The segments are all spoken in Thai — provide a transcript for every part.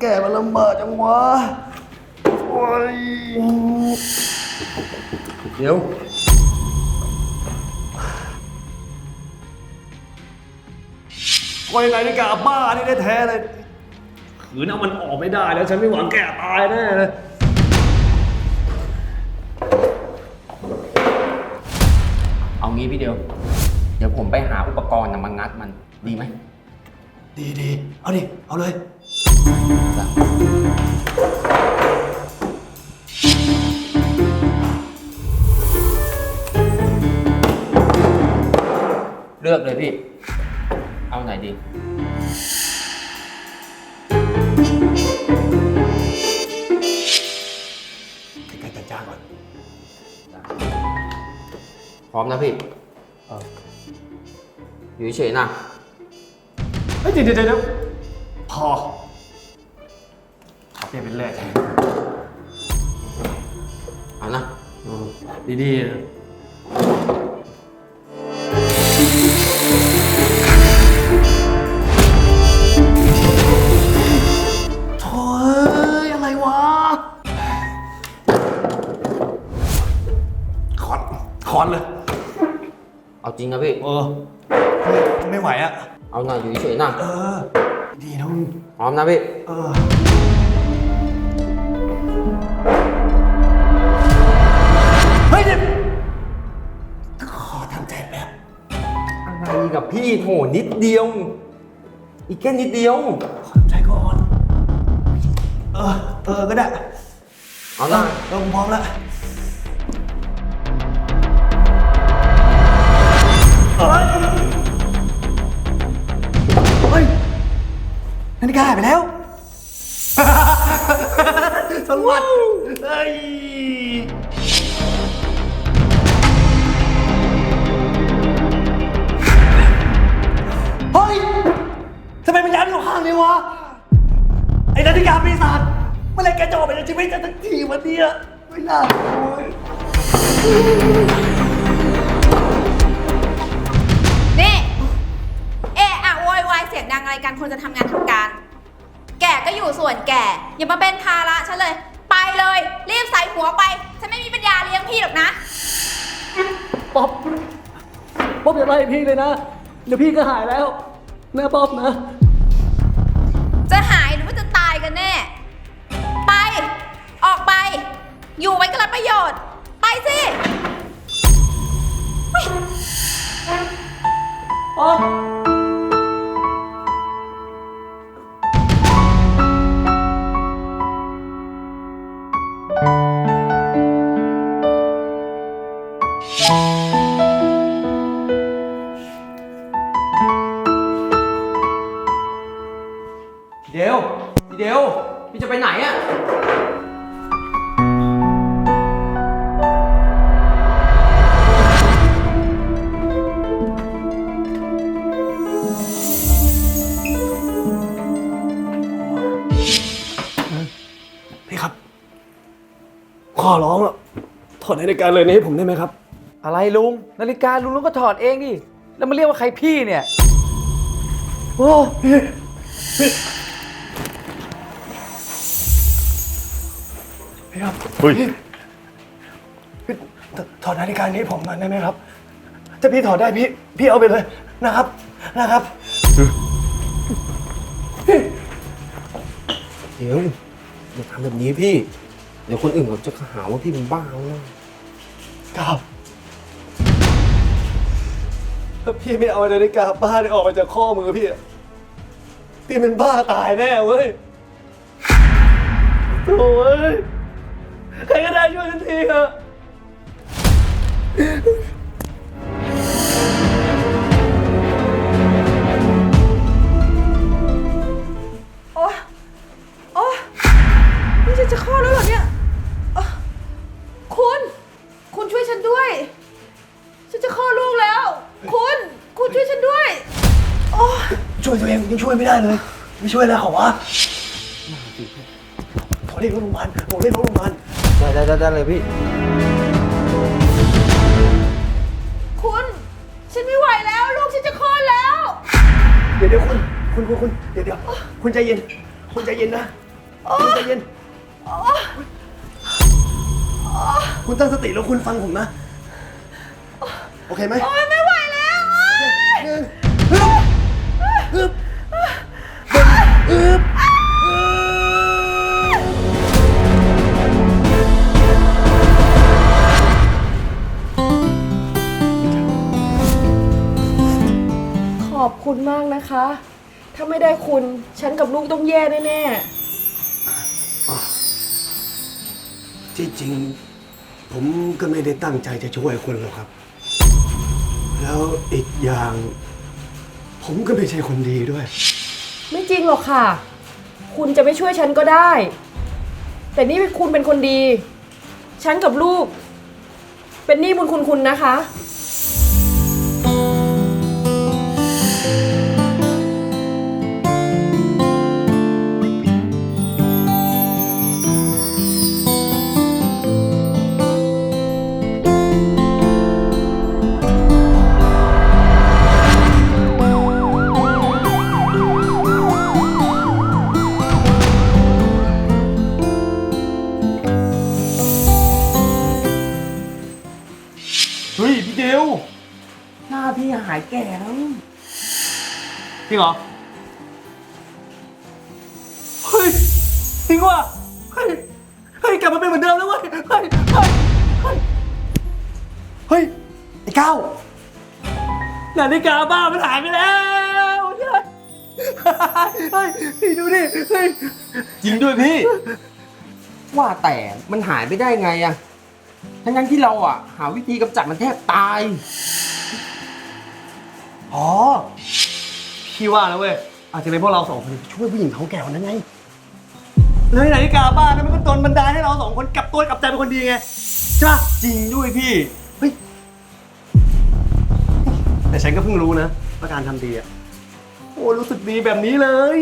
แก่มันลำบากจังวะโอ้ยเดี๋ยวโอ้ยไงนี่กะบ้านี่ได้แท้เลย ขืนเอามันออกไม่ได้แล้ว ฉันไม่หวังแก่ตายแน่เลยเอางี้พี่เดียว เดี๋ยวผมไปหาอุปกรณ์น่ะมางัดมันดีไหม ดีดีเอาดิ เอาเลย เลือกเลยพี่ เอาไหนดี ใกล้ๆจัดจ้างก่อน พร้อมนะพี่เออ อยู่เฉยๆนะ เฮ้ยเดี๋ยวเดี๋ยวเดี๋ยวพอ ขอเปลี่ยนเป็นแร่แทนเอานะดีๆนะโถ่เอ้ยอะไรวะขอนขอนเลย เอาจริงนะพี่ เออไม่ไม่ไหวอะเอาหน่อยอยู่เฉยๆนะเออ ดีนะมึงพร้อมนะพี่ เออ พี่โถนิดเดียว อีกแค่นิดเดียว ขอทำใจก่อน เออ เออ ก็ได้ เอาเอนะอเออผมพร้อมแล้ว นี่เอะอะโวยวายเสียงดังอะไรกันคนจะทำงานทำการ แก่ก็อยู่ส่วนแก่ อย่ามาเป็นภาระฉันเลย ไปเลย รีบใส่หัวไป ฉันไม่มีปัญญาเลี้ยงพี่หรอกนะ ป๊อบป๊อบอย่าไล่พี่เลยนะ เดี๋ยวพี่ก็หายแล้วนะป๊อบนะ อยู่ไว้ก็รับประโยชน์ ไปสิป๊อบเดี๋ยวเดี๋ยวพี่จะไปไหนอะ ขอร้องอะถอดนาฬิกาเลยนี้ให้ผมได้ไหมครับ อะไรลุง นาฬิกาลุงลุงก็ถอดเองดิ แล้วมาเรียกว่าใครพี่เนี่ย โอ้พี่พี่พี่ครับพี่พี่ถถอดนาฬิกานี้ให้ผมหน่อยได้ไหมครับ ถ้าพี่ถอดได้พี่พี่เอาไปเลยนะครับนะครับเดี๋ยวอย่าทำแบบนี้พี่ เดี๋ยวคนอื่นเขาจะหาว่าพี่เป็นบ้าแล้วครับ ถ้าพี่ไม่เอานาฬิกาบ้าเนี่ยออกมาจากข้อมือพี่อะพี่เป็นบ้าตายแน่เว้ยโอ้ยใครก็ได้ช่วยฉันทีเถอะ ช่วยตัวเองยังช่วยไม่ได้เลย ไม่ช่วยแล้วเหรอวะโทรเรียกรถโรงพยาบาลโทรเรียกรถโรงพยาบาลได้ได้ได้เลยพี่ คุณ ฉันไม่ไหวแล้ว ลูกฉันจะคลอดแล้ว เดี๋ยวเดี๋ยวคุณคุณคุณคุณเดี๋ยวเดี๋ยวคุณใจเย็น คุณใจเย็นนะ คุณใจเย็น คุณตั้งสติแล้วคุณฟังผมนะ โอเคไหมโอ๊ยไม่ไหวแล้วหนึ่งฮึบ ฮึบฮึบฮึบขอบคุณมากนะคะ ถ้าไม่ได้คุณ ฉันกับลูกต้องแย่แน่ที่จริง ผมก็ไม่ได้ตั้งใจจะช่วยคุณหรอกครับ แล้วอีกอย่าง ผมก็ไม่ใช่คนดีด้วย ไม่จริงหรอกค่ะ คุณจะไม่ช่วยฉันก็ได้ แต่นี่คุณเป็นคนดี ฉันกับลูก เป็นหนี้บุญคุณคุณนะคะ ก่แล้วจริงเหรอ เฮ้ยจริงว่ะเฮ้ย เฮ้ย กลับมาเป็นเหมือนเดิมแล้วเว้ย เฮ้ย เฮ้ย เฮ้ย เฮ้ย ไอ้ก้าวนาฬิกาบ้ามันหายไปแล้วเฮ้ยเฮ้ยพี่ดูดิ เฮ้ย จริงด้วยพี่ ว่าแต่มันหายไปได้ไงอะทั้งนั้นที่เราอะหาวิธีกำจัดมันแทบตาย อ๋อ พี่ว่านะเว้ย อาจจะเป็นพวกเราสองคนช่วยผู้หญิงท้องแก่คนนั้นไงแล้วไอ้นาฬิกาบ้านั้นมันก็โดนบันดาลให้เราสองคนกลับตัวกลับใจเป็นคนดีไงใช่ปะจริงด้วยพี่ เฮ้ย แต่ฉันก็เพิ่งรู้นะว่าการทำดีอะโอ้รู้สึกดีแบบนี้เลย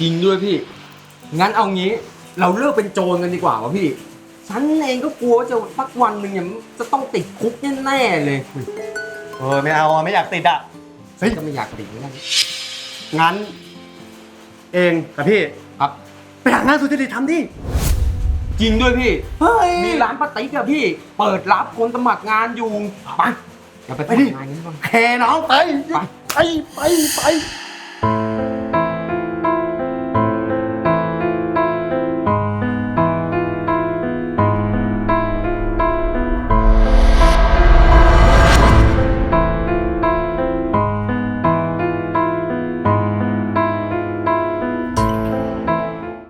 จริงด้วยพี่ งั้นเอางี้ เราเลิกเป็นโจรกันดีกว่าวะพี่ ฉันเองก็กลัวว่าจะสักวันหนึ่งเนี่ยจะต้องติดคุกแน่ๆเลย ออไม่เอาอะไม่อยากติดอะเฮ้ยก็ไม่อยากติดเหมือนกันงั้น เองกับพี่ครับไปหางานสุจริตทำดิจริงด้วยพี่ เฮ้ย มีร้านป้าติ๊กอะพี่ เปิดรับคนสมัครงานอยู่ไปเดี๋ยวไปไปดิ ทำงานกันดีกว่าแค่น้องไปไปไปไปไป